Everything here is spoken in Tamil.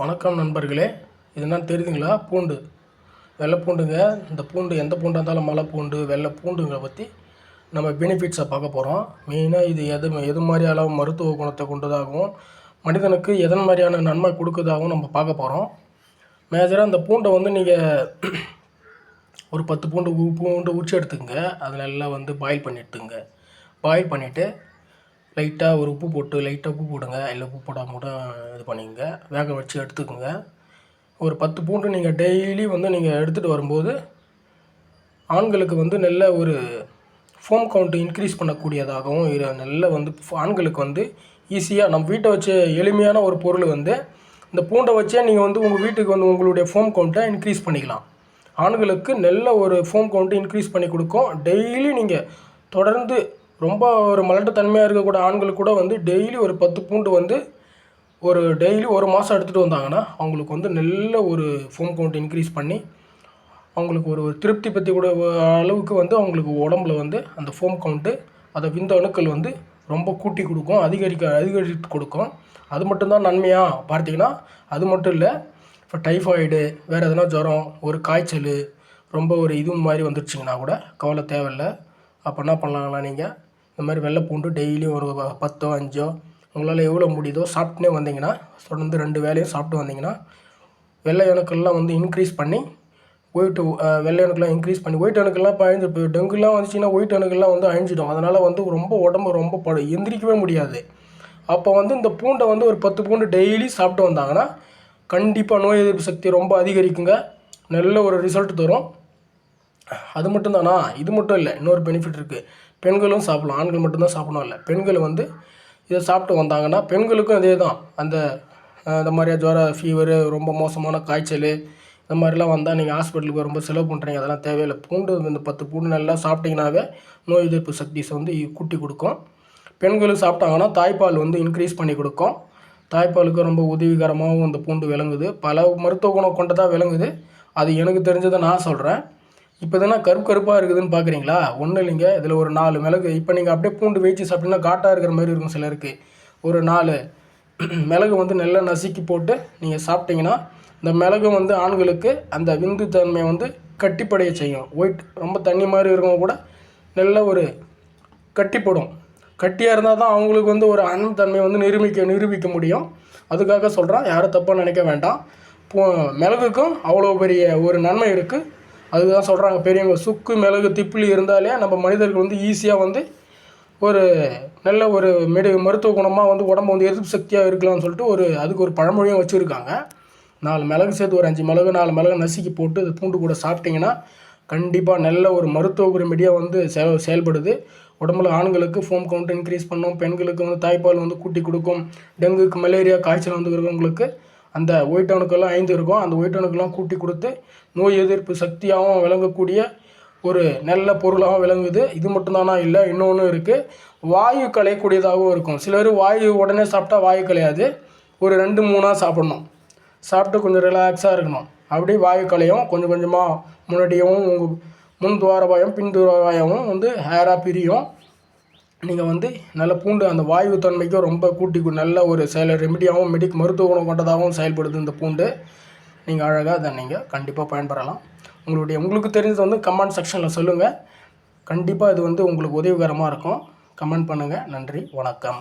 வணக்கம் நண்பர்களே இது தெரியுதுங்களா? பூண்டு. வெள்ளை பூண்டுங்க. இந்த பூண்டு எந்த பூண்டாக இருந்தாலும் மலை பூண்டு வெள்ளை பூண்டுங்களை பற்றி நம்ம பெனிஃபிட்ஸை பார்க்க போகிறோம் மெயினாக இது எது எது மாதிரியான மருத்துவ குணத்தை கொண்டதாகவும் மனிதனுக்கு எதன் மாதிரியான நன்மை கொடுக்குறதாகவும் நம்ம பார்க்க போகிறோம் மேஜராக இந்த பூண்டை வந்து நீங்கள் ஒரு பத்து பூண்டு பூண்டு உரிச்சு எடுத்துக்கங்க. அதை நல்லா வந்து பாயில் பண்ணிட்டுங்க. பாயில் பண்ணிவிட்டு லைட்டாக ஒரு உப்பு போட்டு லைட்டாக உப்பு போடுங்க. இல்லை உப்பு போடாமல் கூட இது பண்ணிக்கங்க. வேக வச்சு எடுத்துக்கோங்க. ஒரு பத்து பூண்டு நீங்கள் டெய்லி வந்து நீங்கள் எடுத்துகிட்டு வரும்போது ஆண்களுக்கு வந்து நல்ல ஒரு ஃபோம் கவுண்ட்டு இன்க்ரீஸ் பண்ணக்கூடியதாகவும் இரு நல்ல வந்து ஆண்களுக்கு வந்து ஈஸியாக நம்ம வீட்டை வச்சு எளிமையான ஒரு பொருள் வந்து இந்த பூண்டை வச்சே நீங்கள் வந்து உங்கள் வீட்டுக்கு வந்து உங்களுடைய ஃபோம் கவுண்ட்டை இன்க்ரீஸ் பண்ணிக்கலாம். ஆண்களுக்கு நல்ல ஒரு ஃபோம் கவுண்ட்டு இன்க்ரீஸ் பண்ணி கொடுக்கும். டெய்லி நீங்கள் தொடர்ந்து ரொம்ப ஒரு மலட்டுத்தன்மையாக இருக்கக்கூடிய ஆண்கள் கூட வந்து டெய்லி ஒரு பத்து பூண்டு வந்து ஒரு டெய்லி ஒரு மாதம் எடுத்துகிட்டு வந்தாங்கன்னா அவங்களுக்கு வந்து நல்ல ஒரு ஃபோம் கவுண்ட் இன்க்ரீஸ் பண்ணி அவங்களுக்கு ஒரு திருப்தி பற்றி கூட அளவுக்கு வந்து அவங்களுக்கு உடம்புல வந்து அந்த ஃபோம் கவுண்ட்டு அதை விந்த அணுக்கள் வந்து ரொம்ப கூட்டி கொடுக்கும் அதிகரிக்க அதிகரித்து கொடுக்கும். அது மட்டும்தான் நன்மையாக பார்த்தீங்கன்னா அது மட்டும் இல்லை இப்போ டைஃபாய்டு வேறு எதனா ஜுரம் ஒரு காய்ச்சல் ரொம்ப ஒரு இது மாதிரி வந்துருச்சிங்கன்னா கூட கவலை தேவையில்லை. அப்போ என்ன பண்ணலாங்களா நீங்கள் இந்த மாதிரி வெள்ளை பூண்டு டெய்லியும் ஒரு பத்தோ அஞ்சோ உங்களால் எவ்வளோ முடியுதோ சாப்பிட்டுனே வந்தீங்கன்னா தொடர்ந்து ரெண்டு வேலையும் சாப்பிட்டு வந்தீங்கன்னா வெள்ளை அணுக்கள்லாம் வந்து இன்க்ரீஸ் பண்ணி ஒயிட் வெள்ளை அணுக்கெல்லாம் இன்க்ரீஸ் பண்ணி ஒயிட் அணுக்கெல்லாம் இப்போ அழிஞ்சு இப்போ டெங்குலாம் வந்துச்சுன்னா ஒயிட் அணுக்கெல்லாம் வந்து அழிஞ்சிடும். அதனால் வந்து ரொம்ப உடம்பு ரொம்ப படு எந்திரிக்கவே முடியாது. அப்போ வந்து இந்த பூண்டை வந்து ஒரு பத்து பூண்டு டெய்லி சாப்பிட்டு வந்தாங்கன்னா கண்டிப்பாக நோய் எதிர்ப்பு சக்தி ரொம்ப அதிகரிக்குங்க. நல்ல ஒரு ரிசல்ட் தரும். அது மட்டும்தானா? இது மட்டும் இல்லை இன்னொரு பெனிஃபிட் இருக்குது பெண்களும் சாப்பிடலாம் ஆண்கள் மட்டும்தான் சாப்பிடணும் இல்லை. பெண்கள் வந்து இதை சாப்பிட்டு வந்தாங்கன்னா பெண்களுக்கும் அதே தான் அந்த இந்த மாதிரியா ஜுரம் ஃபீவரு ரொம்ப மோசமான காய்ச்சல் இந்த மாதிரிலாம் வந்தால் நீங்கள் ஹாஸ்பிட்டலுக்கு ரொம்ப செலவு பண்ணுறீங்க அதெல்லாம் தேவையில்லை. பூண்டு இந்த பத்து பூண்டு நல்லா சாப்பிட்டீங்கனாவே நோய் எதிர்ப்பு சக்திஸை வந்து கூட்டி கொடுக்கும். பெண்களும் சாப்பிட்டாங்கன்னா தாய்ப்பால் வந்து இன்க்ரீஸ் பண்ணி கொடுக்கும். தாய்ப்பாலுக்கு ரொம்ப உதவிகரமாகவும் இந்த பூண்டு விளங்குது. பல மருத்துவ குணம் கொண்டதாக விளங்குது. அது எனக்கு தெரிஞ்சதை நான் சொல்கிறேன் இப்போ தானே கருப்பு கருப்பாக இருக்குதுன்னு பார்க்குறீங்களா ஒன்றும் இல்லைங்க. இதில் ஒரு நாலு மிளகு. இப்போ நீங்கள் அப்படியே பூண்டு வேச்சு சாப்பிட்டீங்கன்னா காட்டாக இருக்கிற மாதிரி இருக்கும் சிலருக்கு. ஒரு நாலு மிளகு வந்து நல்லா நசுக்கி போட்டு நீங்கள் சாப்பிட்டீங்கன்னா இந்த மிளகு வந்து ஆண்களுக்கு அந்த விந்து தன்மையை வந்து கட்டிப்படைய செய்யும். ஒயிட் ரொம்ப தண்ணி மாதிரி இருக்கவங்க கூட நல்ல ஒரு கட்டிப்படும். கட்டியாக இருந்தால் தான் அவங்களுக்கு வந்து ஒரு அன்பு தன்மையை வந்து நிரூபிக்க நிரூபிக்க முடியும். அதுக்காக சொல்கிறேன் யாரும் தப்பாக நினைக்க வேண்டாம். மிளகுக்கும் அவ்வளோ பெரிய ஒரு நன்மை இருக்குது அதுதான் சொல்கிறாங்க பெரியவங்க. சுக்கு மிளகு திப்பிலி இருந்தாலே நம்ம மனிதர்கள் வந்து ஈஸியாக வந்து ஒரு நல்ல ஒரு மெடி மருத்துவ குணமாக வந்து உடம்பு வந்து எதிர்ப்பு சக்தியாக இருக்கலாம்னு சொல்லிட்டு ஒரு அதுக்கு ஒரு பழமொழியும் வச்சுருக்காங்க. நாலு மிளகு சேர்த்து ஒரு அஞ்சு மிளகு நாலு மிளகு நசுக்கி போட்டு அது பூண்டு கூட சாப்பிட்டிங்கன்னா கண்டிப்பாக நல்ல ஒரு மருத்துவ குறிமடியாக வந்து செ- செயல்படுது. உடம்புல ஆண்களுக்கு ஃபோம் கவுண்ட் இன்க்ரீஸ் பண்ணும் பெண்களுக்கு வந்து தாய்ப்பால் வந்து கூட்டி கொடுக்கும் டெங்குக்கு மலேரியா காய்ச்சல் வந்து இருக்கிறவங்களுக்கு அந்த ஒயிட் அணுக்கெல்லாம் ஐந்து இருக்கும். அந்த ஒயிட் அணுக்கெல்லாம் கூட்டி கொடுத்து நோய் எதிர்ப்பு சக்தியாகவும் விளங்கக்கூடிய ஒரு நல்ல பொருளாகவும் விளங்குது. இது மட்டும்தானா? இல்லை இன்னொன்று இருக்குது வாயு களையக்கூடியதாகவும் இருக்கும். சிலர் வாயு உடனே சாப்பிட்டா வாயு கலையாது ஒரு ரெண்டு மூணாக சாப்பிடணும். சாப்பிட்டு கொஞ்சம் ரிலாக்ஸாக இருக்கணும். அப்படியே வாயு கலையும் கொஞ்சம் கொஞ்சமாக முன்னாடியும் உங்கள் முன் துவாரவாயம் பின் துவாரவாயமும் வந்து ஹேராக பிரியும். நீங்கள் வந்து நல்ல பூண்டு அந்த வாயு தன்மைக்கும் ரொம்ப கூட்டி நல்ல ஒரு செயல் ரெமிடியாகவும் மெடிக் மருத்துவ குணம் கொண்டதாகவும் செயல்படுது இந்த பூண்டு. நீங்கள் அழகாக அதை நீங்கள் கண்டிப்பாக பயன்பெறலாம். உங்களுடைய உங்களுக்கு தெரிஞ்சது வந்து கமெண்ட் செக்ஷனில் சொல்லுங்கள் கண்டிப்பாக இது வந்து உங்களுக்கு உதவிகரமாக இருக்கும். கமெண்ட் பண்ணுங்கள் நன்றி. வணக்கம்.